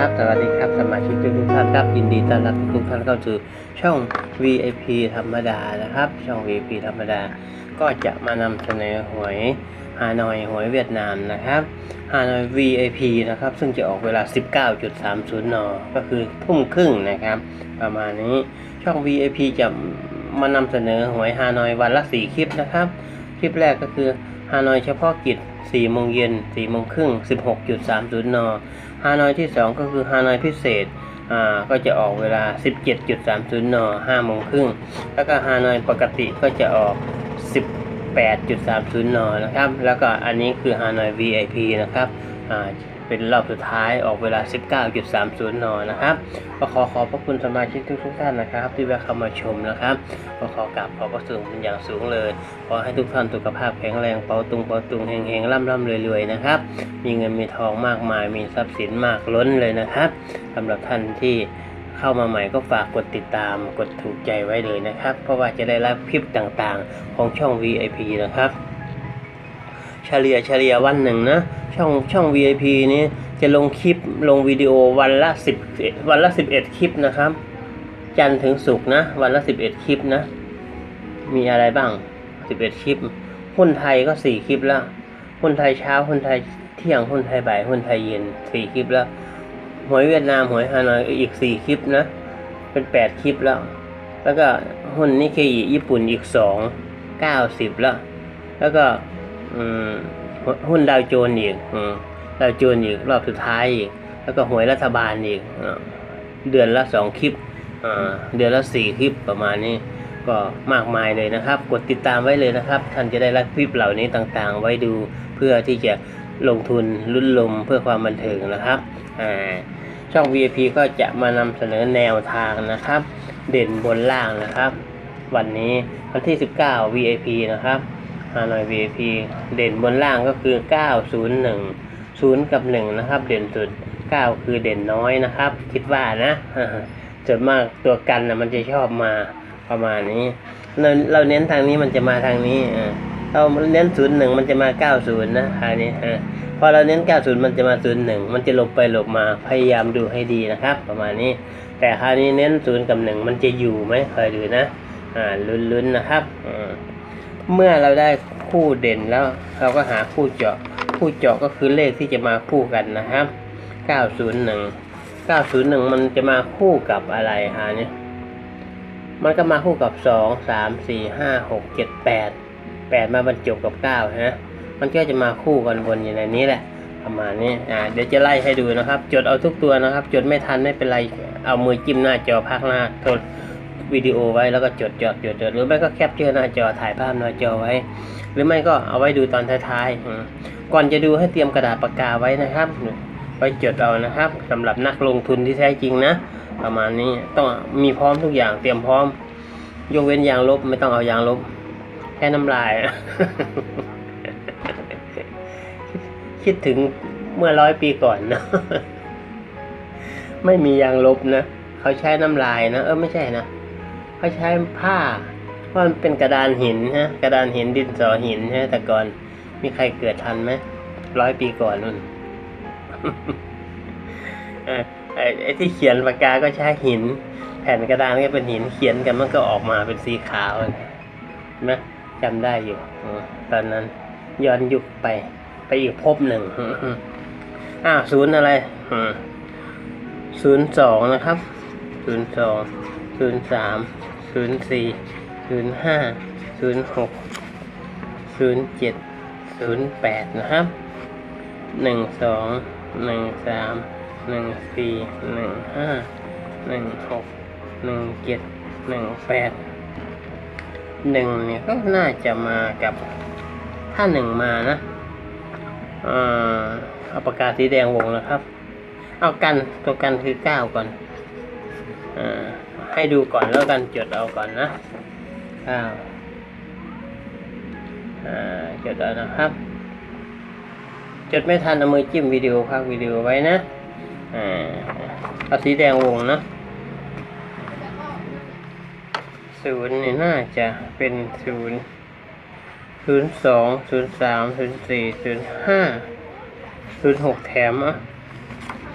ครับ สวัสดีครับ สมาชิกทุกท่านครับ ยินดีต้อนรับทุกท่านเข้าสู่ช่อง VIP ธรรมดานะครับ ช่อง VIP ธรรมดา ก็จะมานำเสนอหวยฮานอยหวยเวียดนามนะครับฮานอย VIP นะครับ ซึ่งจะออกเวลา 19.30 น ก็คือทุ่มครึ่งนะครับ ประมาณนี้ช่อง VIP จะมานำเสนอหวยฮานอยวันละ 4 คลิปนะครับ คลิปแรกก็คือ ฮานอยเฉพาะกิจ 4 โมงเย็น 4 โมงครึ่ง 16.30 น ฮานอยที่ 2 ก็คือฮานอยพิเศษ อ่า ก็จะออกเวลา 17.30 น 5 โมงครึ่ง แล้วก็ฮานอยปกติก็จะออก 18.30 น นะครับ แล้วก็อันนี้คือฮานอย VIP นะครับ อ่า เป็นรอบสุดท้ายออกเวลา 19.30 น นะครับก็ขอขอบพระคุณสมาชิกทุกๆท่านนะครับ ที่แวะเข้ามาชมนะครับก็ขอกราบขอบพระคุณเป็นอย่างสูงเลย ขอให้ทุกท่านสุขภาพแข็งแรงเปาตุงเปาตุงเฮงเฮงร่ำร่ำรวยรวยนะครับ มีเงินมีทองมากมาย มีทรัพย์สินมากล้นเลยนะครับสำหรับท่านที่เข้ามาใหม่ก็ฝากกดติดตามกดถูกใจไว้เลยนะครับ เพราะว่าจะได้รับคลิปต่างๆ ของช่อง VIP นะครับ เฉลี่ยเฉลี่ยวันหนึ่งนะ ช่องช่อง VIP นี้จะลงคลิปลงวิดีโอวันละ10วันละ 11 คลิปนะครับ จันถึงศุกร์นะ วันละ 11 คลิปนะ มีอะไรบ้าง 11 คลิปหุ้นไทยก็ 4 คลิปแล้วหุ้นไทยเช้าหุ้นไทยเที่ยงหุ้นไทยบ่ายหุ้นไทยเย็น 4 คลิปแล้วหวยเวียดนามหวยฮานอยอีก 4 คลิปนะ เป็น 8 คลิปแล้ว แล้วก็หุ้นนิเคอิญี่ปุ่นอีก 2 90 แล้ว แล้วก็ หุ้นดาวโจนส์อีกอืมดาวโจนส์อีกรอบสุดท้ายอีก แล้วก็หวยรัฐบาลอีกอ่าเดือนละสองคลิปอ่าเดือนละสี่คลิปประมาณนี้ ก็มากมายเลยนะครับ กดติดตามไว้เลยนะครับ ท่านจะได้รับคลิปเหล่านี้ต่างๆ ไว้ดูเพื่อที่จะลงทุนลุ้นลมเพื่อความบันเทิงนะครับอ่าช่อง VIP ก็จะมานำเสนอแนวทางนะครับ เด่นบนล่างนะครับ วันนี้วันที่ 19 VIP นะครับ ฮานอย VIP เด่นบนล่างก็คือ 901 0 กับ 1 นะครับ เด่นสุด 9 คือเด่นน้อยนะครับ คิดว่านะส่วนมากตัวกันนะมันจะชอบมาประมาณนี้ เราเราเน้นทางนี้มันจะมาทางนี้อ่าเราเน้น 01 มันจะมา 90 นะทางนี้อ่าพอเราเน้น 90 มันจะมา 01 มันจะหลบไปหลบมาพยายามดูให้ดีนะครับ ประมาณนี้ แต่คราวนี้เน้น 0 กับ 1 มันจะอยู่ไหมคอยดูนะ อ่าลุ้นๆนะครับอ่า เมื่อเราได้คู่เด่นแล้ว เราก็หาคู่เจาะ คู่เจาะก็คือเลขที่จะมาคู่กันนะครับ 901 901 มันจะมาคู่กับอะไรฮะเนี่ย มันก็มาคู่กับ 2 3 4 5 6 7 8 8 มาบรรจบกับ9ฮะ มันก็จะมาคู่กันบนอยู่ในนี้แหละ ประมาณนี้ อ่า เดี๋ยวจะไล่ให้ดูนะครับ จดเอาทุกตัวนะครับ จดไม่ทันไม่เป็นไร เอามือจิ้มหน้าจอพักหน้าทษ วิดีโอไว้แล้วก็จดจดจดจดหรือไม่ก็แคปเจอหน้าจอถ่ายภาพหน้าจอไว้ หรือไม่ก็เอาไว้ดูตอนท้ายๆก่อนจะดูให้เตรียมกระดาษปากกาไว้นะครับ ไว้จดเอานะครับสำหรับนักลงทุนที่แท้จริงนะ ประมาณนี้ต้องมีพร้อมทุกอย่างเตรียมพร้อม ยกเว้นยางลบไม่ต้องเอายางลบ แค่น้ำลาย คิดถึงเมื่อร้อยปีก่อนนะไม่มียางลบนะ เขาใช้น้ำลายนะ เออไม่ใช่นะ เขาใช้ผ้าเพราะมันเป็นกระดานหินฮะกระดานหินดินสอหินฮะแต่ก่อนมีใครเกิดทันไหมร้อยปีก่อนนู่นไอ้ที่เขียนปากกาก็ใช้หิน แผ่นกระดานก็เป็นหินเขียนกันมันก็ออกมาเป็นสีขาวนไหมจำได้อยู่ตอนนั้น ย้อนยุคไป ไปอีกภพหนึ่งอ้าวศูนย์อะไรศูนย์สองนะครับศูนย์สองศูนย์สาม ศูนย์สี่ศูนย์ห้าศูนย์หกศูนย์เจ็ดศูนย์แปดนะครับหนึ่งสองหนึ่งสามหนึ่งสี่หนึ่งห้าหนึ่งหกหนึ่งเจ็ดหนึ่งแปดหนึ่งเนี่ยก็น่าจะมากับถ้าหนึ่งมานะเออเอาปากกาสีแดงวงนะครับ เอากันตัวกันคือเก้าก่อน อ่า ให้ดูก่อนแล้วกันจดเอาก่อนนะเก้าอ่าจดเอานะครับ จดไม่ทันเอามือจิ้มวิดีโอพักวิดีโอไว้นะอ่าเอาสีแดงวงนะศูนย์นี่น่าจะเป็นศูนย์ศูนย์สองศูนย์สามศูนย์สี่ศูนย์ห้าศูนย์หกแถมอะ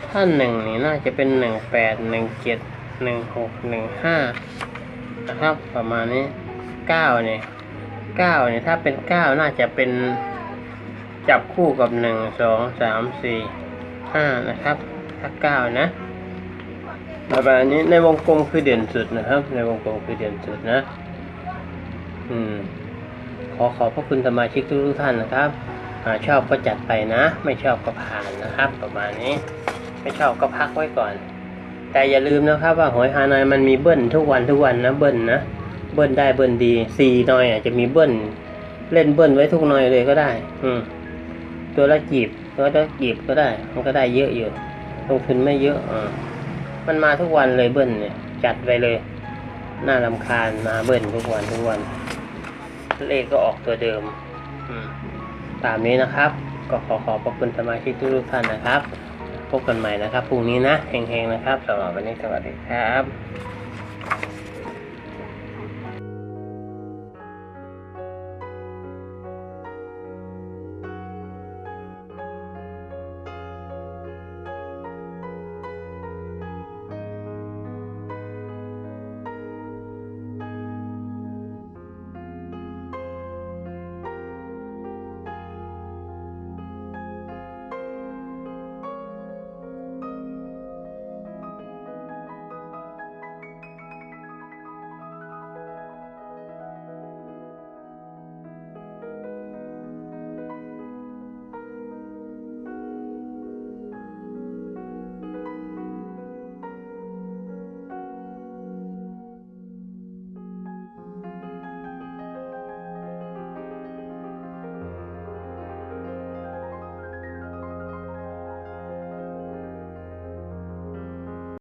ถ้าหนึ่งนี่น่าจะเป็นหนึ่งแปดหนึ่งเจ็ด หนึ่งหกหนึ่งห้านะครับประมาณนี้เก้าเนี่ยเก้าเนี่ยถ้าเป็นเก้าน่าจะเป็นจับคู่กับหนึ่งสองสามสี่ห้านะครับ ถ้าเก้านะประมาณนี้ในวงกลมคือเด่นสุดนะครับ ในวงกลมคือเด่นสุดนะ อืม ขอขอบพระคุณสมาชิกทุกท่านนะครับอ่าชอบก็จัดไปนะ ไม่ชอบก็ผ่านนะครับ ประมาณนี้ ไม่ชอบก็พักไว้ก่อน แต่อย่าลืมนะครับว่าหอยฮานอยมันมีเบิ้ลทุกวันทุกวันนะเบิ้ลนะเบิ้ลได้เบิ้ลดีสี่หนอยอาจจะมีเบิ้ลเล่นเบิ้ลไว้ทุกหนอยเลยก็ได้ อืมตัวละจีบตัวละจีบก็ได้ มันก็ได้เยอะอยู่ลงทุนไม่เยอะอ่ามันมาทุกวันเลยเบิ้ลเนี่ย จัดไปเลยน่าลำคาญมาเบิ้ลทุกวันทุกวันเลขก็ออกตัวเดิมอืมตามนี้นะครับ ก็ขอขอบพระคุณสมาชิกทุกท่านนะครับ พบกันใหม่นะครับพรุ่งนี้นะเฮงๆนะครับสำหรับวันนี้สวัสดีครับ